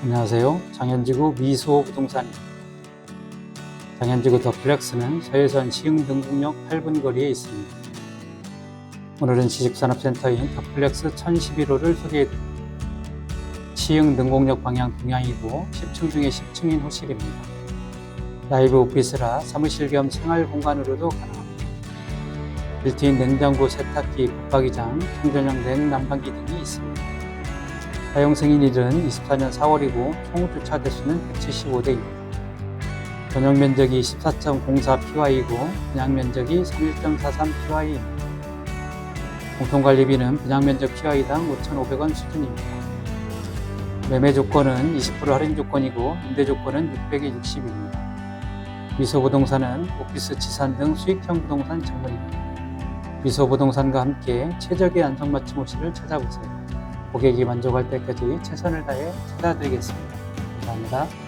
안녕하세요. 장현지구 미소 부동산입니다. 장현지구 더플렉스는 서해선 시흥 등국역 8분 거리에 있습니다. 오늘은 지식산업센터인 더플렉스 1011호를 소개해드립니다. 시흥 등곡역 방향 동향이고 10층 중에 10층인 호실입니다. 라이브 오피스라 사무실 겸 생활 공간으로도 가능합니다. 빌트인 냉장고, 세탁기, 붙박이장, 청전형 냉난방기 등이 있습니다. 사용 승인일은 24년 4월이고 총 주차 대수는 175대입니다. 전용 면적이 14.04 PY이고 분양 면적이 31.43 PY입니다. 공통관리비는 분양 면적 PY당 5,500원 수준입니다. 매매 조건은 20% 할인 조건이고 임대 조건은 660입니다. 미소 부동산은 오피스 지산 등 수익형 부동산 전문입니다. 미소 부동산과 함께 최적의 안성맞춤 호실을 찾아보세요. 고객이 만족할 때까지 최선을 다해 찾아드리겠습니다. 감사합니다.